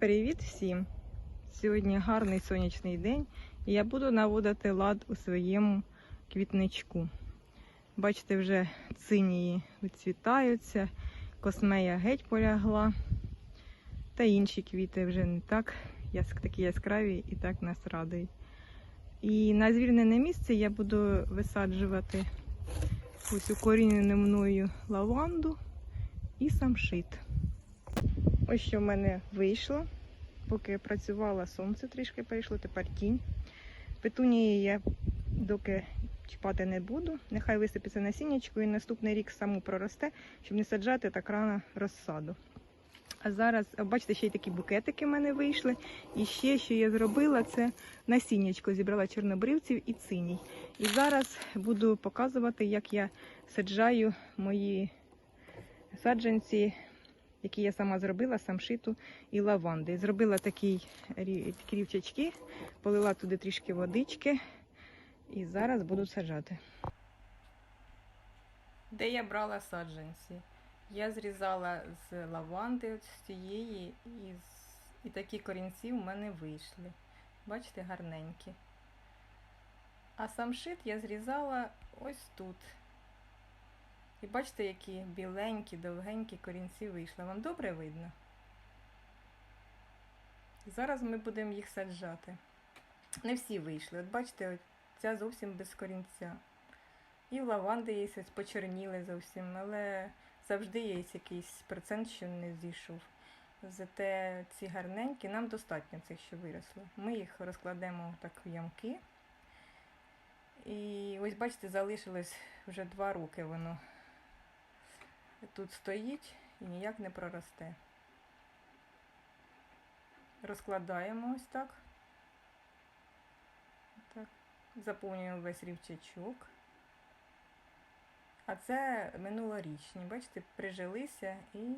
Привіт всім! Сьогодні гарний сонячний день і я буду наводити лад у своєму квітничку. Бачите, вже цинії відцвітаються, космея геть полягла, та інші квіти вже не так такі яскраві і так нас радують. І на звільнене місце я буду висаджувати ось укорінену мною лаванду і самшит. Ось що в мене вийшло. Поки працювала, сонце трішки прийшло, тепер тінь. Петунії я доки чіпати не буду. Нехай висипеться насіннячко і наступний рік саму проросте, щоб не саджати так рано розсаду. А зараз, бачите, ще й такі букетики в мене вийшли. І ще, що я зробила, це насіннячко зібрала чорнобривців і циній. І зараз буду показувати, як я саджаю мої саджанці які я сама зробила, самшиту і лаванди. Зробила такі рі- такі рівчачки, полила туди трішки водички і зараз буду саджати. Де я брала саджанці? Я зрізала з лаванди от з цієї і, і такі корінці в мене вийшли. Бачите, гарненькі. А самшит я зрізала ось тут. І бачите, які біленькі, довгенькі корінці вийшли. Вам добре видно? Зараз ми будемо їх саджати. Не всі вийшли. От бачите, от ця зовсім без корінця. І лаванди є ось почерніли зовсім, але завжди є якийсь процент, що не зійшов. Зате ці гарненькі, нам достатньо цих, що виросли. Ми їх розкладемо так в ямки. І ось бачите, залишилось вже два роки воно тут стоїть і ніяк не проросте. Розкладаємо ось так. так. Заповнюємо весь рівчачок. А це минулорічні, бачите, прижилися і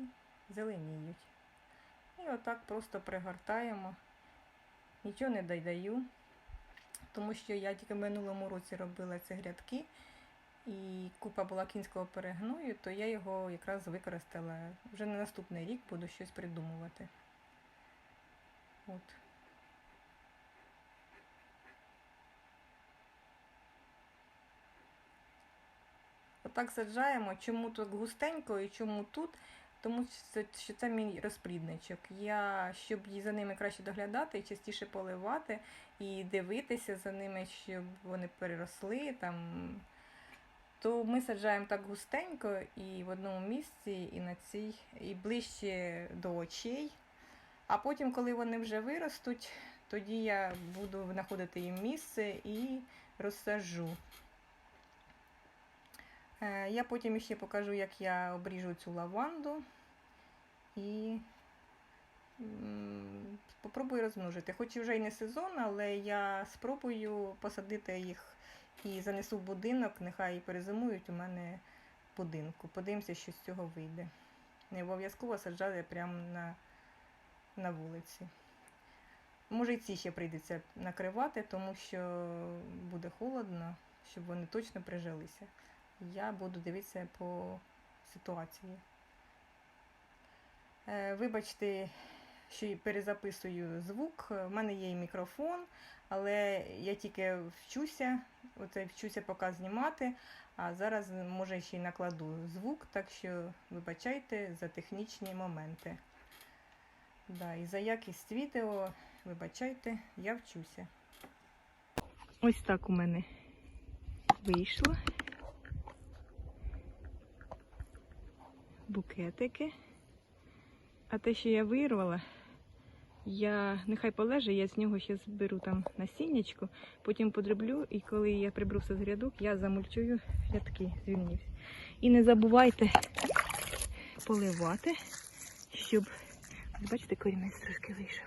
зеленіють. І отак просто пригортаємо. Нічого не додаю, тому що я тільки в минулому році робила ці грядки і купа була кінського перегною, то я його якраз використала. Вже на наступний рік буду щось придумувати. От. Отак саджаємо. Чому тут густенько і чому тут? Тому що це, мій розплідничок. Я, щоб її за ними краще доглядати частіше поливати, і дивитися за ними, щоб вони переросли там то ми саджаємо так густенько і в одному місці, і на цій, і ближче до очей. А потім, коли вони вже виростуть, тоді я буду знаходити їм місце і розсаджу. Е, Я потім ще покажу, як я обріжу цю лаванду і м, попробую розмножити. Хоч вже й не сезон, але я спробую посадити їх і занесу в будинок, нехай перезимують у мене будинку. Подивимося, що з цього вийде. Не обов'язково саджати прямо на, на вулиці. Може і ці ще прийдеться накривати, тому що буде холодно, щоб вони точно прижилися. Я буду дивитися по ситуації. Е, Вибачте, що перезаписую звук. У мене є і мікрофон, але я тільки вчуся, оце вчуся поки знімати, а зараз може ще й накладу звук, так що вибачайте за технічні моменти. Да, і за якість відео, вибачайте, я вчуся. Ось так у мене вийшло. Букетики. А те, що я вирвала, я нехай полеже, я з нього ще зберу там насіннячко, потім подроблю, і коли я приберу все з грядок, я замульчую грядки, звільнюсь. І не забувайте поливати, щоб. Бачите, корінець трошки вийшов.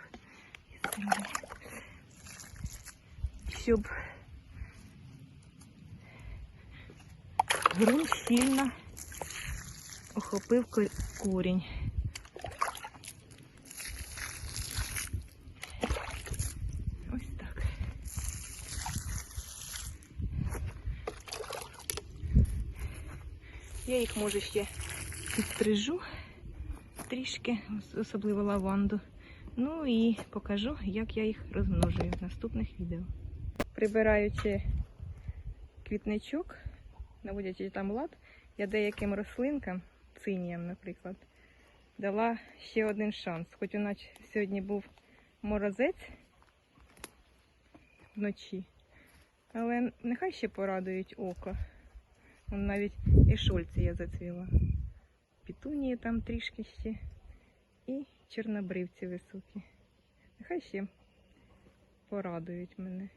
Щоб ґрунт щільно охопив корінь. Ось так. Я їх може ще підстрижу трішки, особливо лаванду. Ну і покажу, як я їх розмножую в наступних відео. Прибираючи квітничок, наводячи там лад, я деяким рослинкам, циніям, наприклад, дала ще один шанс. Хоч у нас сьогодні був морозець вночі, але нехай ще порадують око. Вон навіть і шольці я зацвіла. Пітунії там трішки ще. І чорнобривці високі. Нехай ще порадують мене.